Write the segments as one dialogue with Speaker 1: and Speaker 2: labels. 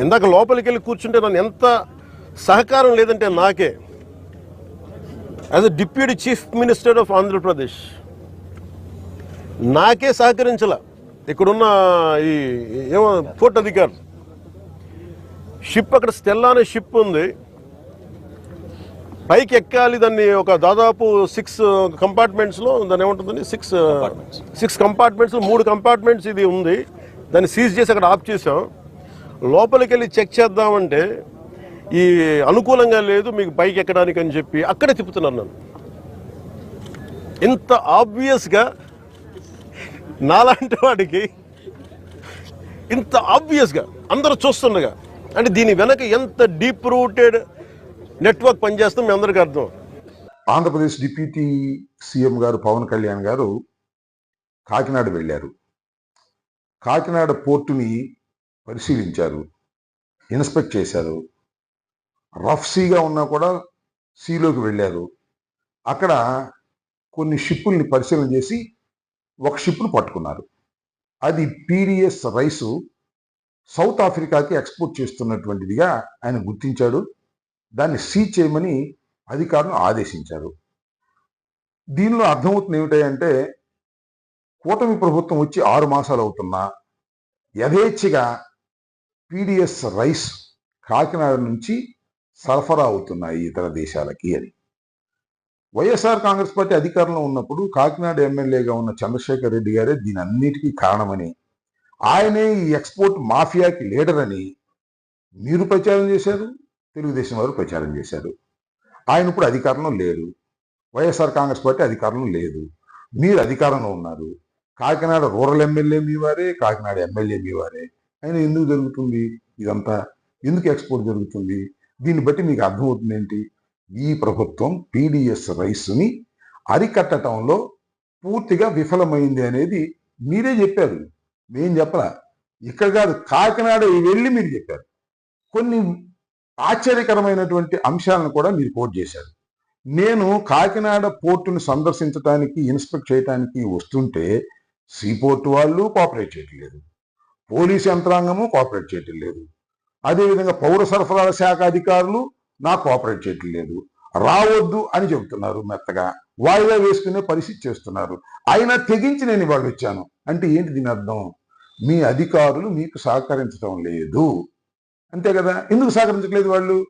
Speaker 1: ఇందాక లోపలికి వెళ్ళి కూర్చుంటే నన్ను ఎంత సహకారం లేదంటే నాకే. As a deputy chief minister of Andhra Pradesh నాకే సహకరించాల. ఇక్కడున్న ఈ ఏమో పోర్ట్ అధికారులు. షిప్ అక్కడ స్టెల్లా అనే షిప్ ఉంది. పైకి ఎక్కాలి దాన్ని ఒక దాదాపు సిక్స్ కంపార్ట్మెంట్స్లో దాన్ని ఏముంటుందండి? సిక్స్ సిక్స్ కంపార్ట్మెంట్స్ మూడు కంపార్ట్మెంట్స్ ఇది ఉంది. దాన్ని సీజ్ చేసి అక్కడ ఆఫ్ చేసాం లోపలికి వెళ్ళి చెక్ చేద్దామంటే ఈ అనుకూలంగా లేదు మీకు పైకి ఎక్కడానికి అని చెప్పి అక్కడే తిప్పుతున్నాను నన్ను. ఇంత ఆబ్వియస్గా నాలాంటి వాడికి ఇంత ఆబ్వియస్గా అందరూ చూస్తుండగా అంటే దీని వెనక ఎంత డీప్ రూటెడ్ నెట్వర్క్ పనిచేస్తుందో మీ అందరికీ అర్థం.
Speaker 2: ఆంధ్రప్రదేశ్ డిప్యూటీ సీఎం గారు పవన్ కళ్యాణ్ గారు కాకినాడ వెళ్ళారు. కాకినాడ పోర్టుని పరిశీలించారు ఇన్స్పెక్ట్ చేశారు. రఫ్ సీగా ఉన్నా కూడా సీలోకి వెళ్ళారు. అక్కడ కొన్ని షిప్పుల్ని పరిశీలన చేసి ఒక షిప్ను పట్టుకున్నారు. అది పీడిఎస్ రైసు సౌత్ ఆఫ్రికాకి ఎక్స్పోర్ట్ చేస్తున్నటువంటిదిగా ఆయన గుర్తించాడు. దాన్ని సీజ్ చేయమని అధికారులను ఆదేశించారు. దీనిలో అర్థమవుతుంది ఏమిటంటే కూటమి ప్రభుత్వం వచ్చి ఆరు మాసాలు అవుతున్నా యథేచ్ఛగా పీడిఎస్ రైస్ కాకినాడ నుంచి సరఫరా అవుతున్నాయి ఇతర దేశాలకి అని. వైఎస్ఆర్ కాంగ్రెస్ పార్టీ అధికారంలో ఉన్నప్పుడు కాకినాడ ఎమ్మెల్యేగా ఉన్న చంద్రశేఖర్ రెడ్డి గారే దీని అన్నిటికీ కారణమని ఆయనే ఈ ఎక్స్పోర్ట్ మాఫియాకి లీడర్ అని మీరు ప్రచారం చేశారు తెలుగుదేశం వారు ప్రచారం చేశారు. ఆయన ఇప్పుడు అధికారంలో లేరు వైఎస్ఆర్ కాంగ్రెస్ పార్టీ అధికారంలో లేదు మీరు అధికారంలో ఉన్నారు. కాకినాడ రూరల్ ఎమ్మెల్యే మీ వారే కాకినాడ ఎమ్మెల్యే మీ వారే. అయినా ఎందుకు జరుగుతుంది ఇదంతా? ఎందుకు ఎక్స్పోర్ట్ జరుగుతుంది? దీన్ని బట్టి మీకు అర్థమవుతుంది ఏంటి? ఈ ప్రభుత్వం పీడిఎస్ రైస్ని అరికట్టడంలో పూర్తిగా విఫలమైంది అనేది మీరే చెప్పారు. మేం చెప్పలా. ఇక్కడ కాదు కాకినాడ వెళ్ళి మీరు చెప్పారు. కొన్ని ఆశ్చర్యకరమైనటువంటి అంశాలను కూడా మీరు కోట్ చేశారు. నేను కాకినాడ పోర్టును సందర్శించడానికి ఇన్స్పెక్ట్ చేయడానికి వస్తుంటే సీపోర్ట్ వాళ్ళు కోఆపరేట్ చేయట్లేదు. పోలీసు యంత్రాంగము కోఆపరేట్ చేయటం లేదు. అదేవిధంగా పౌర సరఫరాల శాఖ అధికారులు నాకు కోఆపరేట్ చేయటం లేదు. రావద్దు అని చెబుతున్నారు మెత్తగా. వాయిదా వేసుకునే పరిస్థితి చేస్తున్నారు. అయినా తెగించి నేను ఇవాళ వచ్చాను. అంటే ఏంటి దీని అర్థం? మీ అధికారులు మీకు సహకరించడం లేదు. అంతే కదా? ఎందుకు సహకరించట్లేదు వాళ్ళు?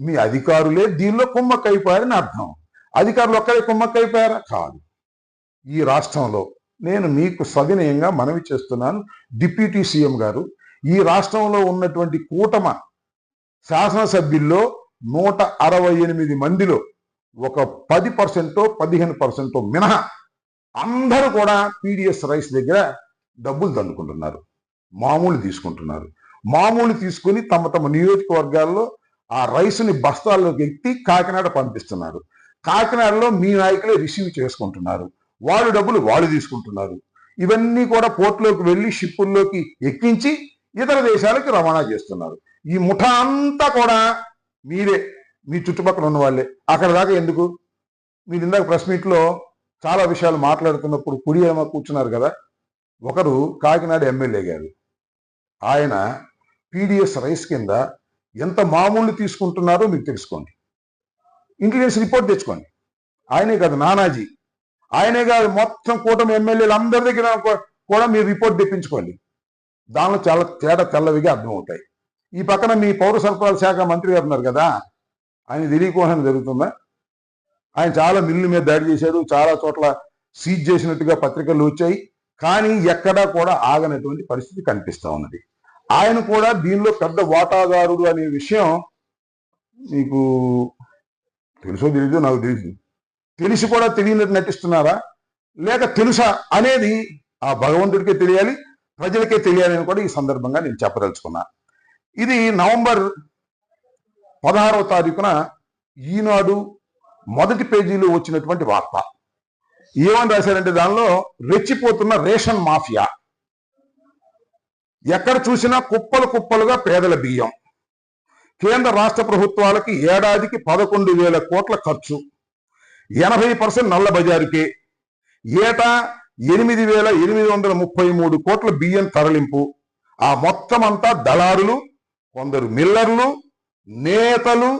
Speaker 2: మీ అధికారులే దీనిలో కుమ్మక్కైపోయారని అర్థం. అధికారులు ఒక్కరే కుమ్మక్కైపోయారా? కాదు. ఈ రాష్ట్రంలో నేను మీకు సవినయంగా మనవి చేస్తున్నాను. డిప్యూటీ సీఎం గారు ఈ రాష్ట్రంలో ఉన్నటువంటి కూటమ శాసనసభ్యుల్లో నూట అరవై ఎనిమిది మందిలో ఒక పది పర్సెంటో పదిహేను పర్సెంటో మినహా అందరూ కూడా పీడిఎస్ రైస్ దగ్గర డబ్బులు దండుకుంటున్నారు మామూలు తీసుకుంటున్నారు. మామూలు తీసుకుని తమ తమ నియోజకవర్గాల్లో ఆ రైస్ని బస్తాల్లోకి ఎత్తి కాకినాడ పంపిస్తున్నారు. కాకినాడలో మీ నాయకులే రిసీవ్ చేసుకుంటున్నారు. వాళ్ళు డబ్బులు వాళ్ళు తీసుకుంటున్నారు. ఇవన్నీ కూడా పోర్టులోకి వెళ్ళి షిప్పుల్లోకి ఎక్కించి ఇతర దేశాలకు రవాణా చేస్తున్నారు. ఈ ముఠా అంతా కూడా మీరే మీ చుట్టుపక్కల ఉన్న వాళ్ళే. అక్కడ దాకా ఎందుకు? మీరు ఇందాక ప్రెస్ మీట్లో చాలా విషయాలు మాట్లాడుతున్నప్పుడు కుడి ఏమో కూర్చున్నారు కదా? ఒకరు కాకినాడ ఎమ్మెల్యే గారు. ఆయన పీడిఎస్ రైస్ కింద ఎంత మామూలు తీసుకుంటున్నారో మీకు తెలుసుకోండి. ఇంటెలిజెన్స్ రిపోర్ట్ తెచ్చుకోండి. ఆయనే కాదు నానాజీ. ఆయనే కాదు మొత్తం కూటమి ఎమ్మెల్యేలు అందరి దగ్గర కూడా మీరు రిపోర్ట్ తెప్పించుకోండి. దానిలో చాలా తేడా తెల్లవిగా అర్థమవుతాయి. ఈ పక్కన మీ పౌర సరఫరాల శాఖ మంత్రి గారు ఉన్నారు కదా ఆయన తెలియకోవడం జరుగుతుందా? ఆయన చాలా మిల్లు మీద దాడి చేశాడు చాలా చోట్ల సీజ్ చేసినట్టుగా పత్రికలు వచ్చాయి కానీ ఎక్కడా కూడా ఆగనటువంటి పరిస్థితి కనిపిస్తూ ఉన్నది. ఆయన కూడా దీనిలో పెద్ద వాటాదారుడు అనే విషయం మీకు తెలుసో తెలీదు నాకు తెలియదు తెలిసి కూడా తెలియనట్టు నటిస్తున్నారా లేక తెలుసా అనేది ఆ భగవంతుడికే తెలియాలి ప్రజలకే తెలియాలి అని కూడా ఈ సందర్భంగా నేను చెప్పదలుచుకున్నా. ఇది నవంబర్ పదహారవ తారీఖున ఈనాడు మొదటి పేజీలో వచ్చినటువంటి వార్త. ఏమని రాశారంటే దానిలో రెచ్చిపోతున్న రేషన్ మాఫియా. ఎక్కడ చూసినా కుప్పలు కుప్పలుగా పేదల బియ్యం. కేంద్ర రాష్ట్ర ప్రభుత్వాలకి ఏడాదికి పదకొండు వేల కోట్ల ఖర్చు. ఎనభై పర్సెంట్ నల్ల బజారుకే. ఏటా ఎనిమిది వేల ఎనిమిది వందల ముప్పై మూడు కోట్ల బియ్యం తరలింపు. ఆ మొత్తం అంతా దళారులు కొందరు మిల్లర్లు నేతలు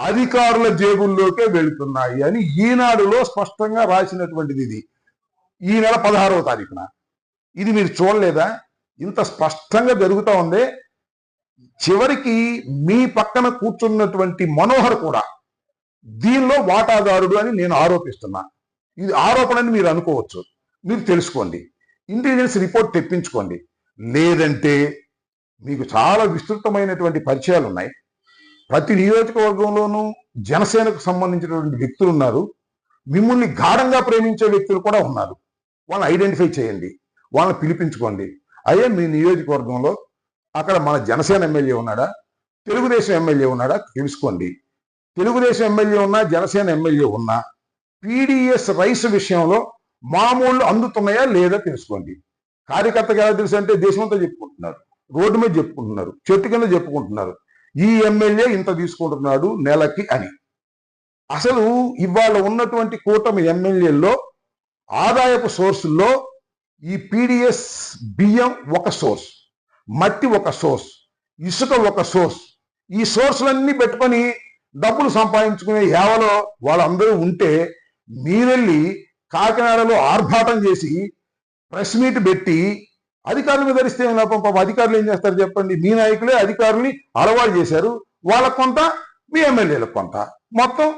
Speaker 2: అధికారుల జేబుల్లోకే వెళుతున్నాయి అని ఈనాడులో స్పష్టంగా రాసినటువంటిది ఇది. ఈ నెల పదహారవ తారీఖున. ఇది మీరు చూడలేదా? ఇంత స్పష్టంగా జరుగుతూ ఉంది. చివరికి మీ పక్కన కూర్చున్నటువంటి మనోహర్ కూడా దీనిలో వాటాదారుడు అని నేను ఆరోపిస్తున్నా. ఇది ఆరోపణ అని మీరు అనుకోవచ్చు. మీరు తెలుసుకోండి. ఇంటెలిజెన్స్ రిపోర్ట్ తెప్పించుకోండి. లేదంటే మీకు చాలా విస్తృతమైనటువంటి పరిచయాలు ఉన్నాయి. ప్రతి నియోజకవర్గంలోనూ జనసేనకు సంబంధించినటువంటి వ్యక్తులు ఉన్నారు. మిమ్మల్ని గాఢంగా ప్రేమించే వ్యక్తులు కూడా ఉన్నారు. వాళ్ళని ఐడెంటిఫై చేయండి. వాళ్ళని పిలిపించుకోండి. అయ్యే మీ నియోజకవర్గంలో అక్కడ మన జనసేన ఎమ్మెల్యే ఉన్నాడా? తెలుగుదేశం ఎమ్మెల్యే ఉన్నాడా? తెలుసుకోండి. తెలుగుదేశం ఎమ్మెల్యే ఉన్నా జనసేన ఎమ్మెల్యే ఉన్నా పీడిఎస్ రైస్ విషయంలో మామూలు అందుతున్నాయా లేదా తెలుసుకోండి. కార్యకర్తకి ఎలా తెలుసు అంటే దేశమంతా చెప్పుకుంటున్నారు రోడ్డు మీద చెప్పుకుంటున్నారు చెట్టు కింద చెప్పుకుంటున్నారు. ఈ ఎమ్మెల్యే ఇంత తీసుకుంటున్నాడు నెలకి అని. అసలు ఇవాళ ఉన్నటువంటి కూటమి ఎమ్మెల్యేల్లో ఆదాయపు సోర్సుల్లో ఈ పీడిఎస్ బియ్యం ఒక సోర్స్ మట్టి ఒక సోర్స్ ఇసుక ఒక సోర్స్ ఈ సోర్సులన్నీ పెట్టుకొని డబ్బులు సంపాదించుకునే హేవలో వాళ్ళందరూ ఉంటే మీరెళ్ళి కాకినాడలో ఆర్భాటం చేసి ప్రెస్ మీట్ పెట్టి అధికారుల మీద ధరిస్తే ఏం లాభం? అధికారులు ఏం చేస్తారు చెప్పండి? మీ నాయకులే అధికారుల్ని అలవాటు చేశారు. వాళ్ళకు కొంత మీ ఎమ్మెల్యేలకు కొంత. మొత్తం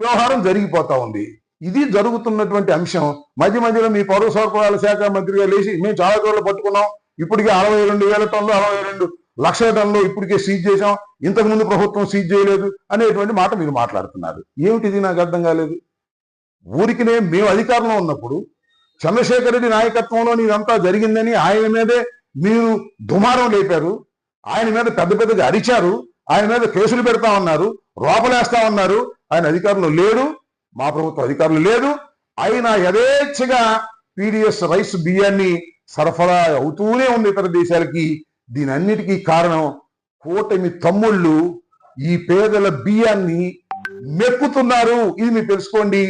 Speaker 2: వ్యవహారం జరిగిపోతా ఉంది. ఇది జరుగుతున్నటువంటి అంశం. మధ్య మధ్యలో మీ పౌర సరఫరాల శాఖ మంత్రిగా లేచి మేము చాలా చోట్ల పట్టుకున్నాం. ఇప్పటికే అరవై రెండు వేల టన్నులు అరవై రెండు లక్షల టన్నులు ఇప్పటికే సీజ్ చేశాం ఇంతకుముందు ప్రభుత్వం సీజ్ చేయలేదు అనేటువంటి మాట మీరు మాట్లాడుతున్నారు. ఏమిటిది నాకు అర్థం కాలేదు? ఊరికినే మేము అధికారంలో ఉన్నప్పుడు చంద్రశేఖర్ రెడ్డి నాయకత్వంలో ఇదంతా జరిగిందని ఆయన మీదే మీరు దుమారం లేపారు ఆయన మీద పెద్ద పెద్దగా అరిచారు ఆయన మీద కేసులు పెడతా ఉన్నారు రోపలేస్తా ఉన్నారు. ఆయన అధికారంలో లేడు మా ప్రభుత్వం అధికారులు లేదు. ఆయన యథేచ్ఛగా పీడిఎస్ రైస్ బియ్యాన్ని సరఫరా అవుతూనే ఉంది ఇతర దేశాలకి. దీని అన్నిటికీ కారణం కూటమి తమ్ముళ్ళు ఈ పేదల బియ్యాన్ని మెక్కుతున్నారు. ఇది మీరు తెలుసుకోండి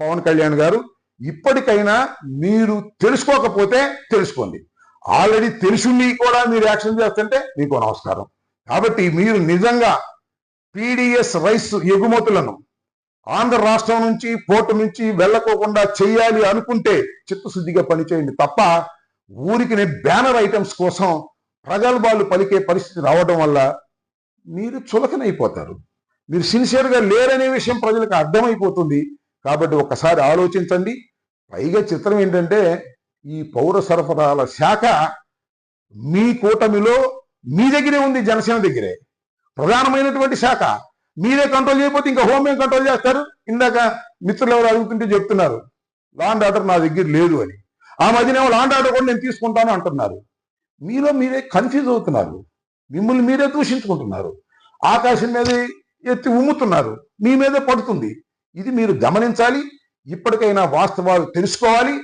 Speaker 2: పవన్ కళ్యాణ్ గారు. ఇప్పటికైనా మీరు తెలుసుకోకపోతే తెలుసుకోండి. ఆల్రెడీ తెలుసుండి కూడా మీరు యాక్షన్ చేస్తుంటే మీకు నమస్కారం. కాబట్టి మీరు నిజంగా పీడిఎస్ రైస్ ఎగుమతులను ఆంధ్ర రాష్ట్రం నుంచి పోర్టు నుంచి వెళ్ళకోకుండా చేయాలి అనుకుంటే చిత్తశుద్ధిగా పనిచేయండి తప్ప ఊరికి బ్యానర్ ఐటమ్స్ కోసం ప్రగల్భాలు పలికే పరిస్థితి రావడం వల్ల మీరు చులకనైపోతారు. మీరు సిన్సియర్గా లేరనే విషయం ప్రజలకు అర్థమైపోతుంది. కాబట్టి ఒక్కసారి ఆలోచించండి. పైగా చిత్రం ఏంటంటే ఈ పౌర సరఫరాల శాఖ మీ కూటమిలో మీ దగ్గరే ఉంది జనసేన దగ్గరే. ప్రధానమైనటువంటి శాఖ. మీరే కంట్రోల్ చేయకపోతే ఇంకా హోమ్ కంట్రోల్ చేస్తారు? ఇందాక మిత్రులు ఎవరు అడుగుతుంటే చెప్తున్నారు లాండ్ ఆర్డర్ నా దగ్గర లేదు అని. ఆ మధ్యనేమో లాండ్ ఆర్డర్ కూడా నేను తీసుకుంటాను అంటున్నారు. మీలో మీరే కన్ఫ్యూజ్ అవుతున్నారు. మిమ్మల్ని మీరే దూషించుకుంటున్నారు. ఆకాశం మీద ఎత్తి ఉమ్ముతున్నారు. మీ మీదే పడుతుంది. ఇది మీరు గమనించాలి. ఇప్పటికైనా వాస్తవాలు తెలుసుకోవాలి.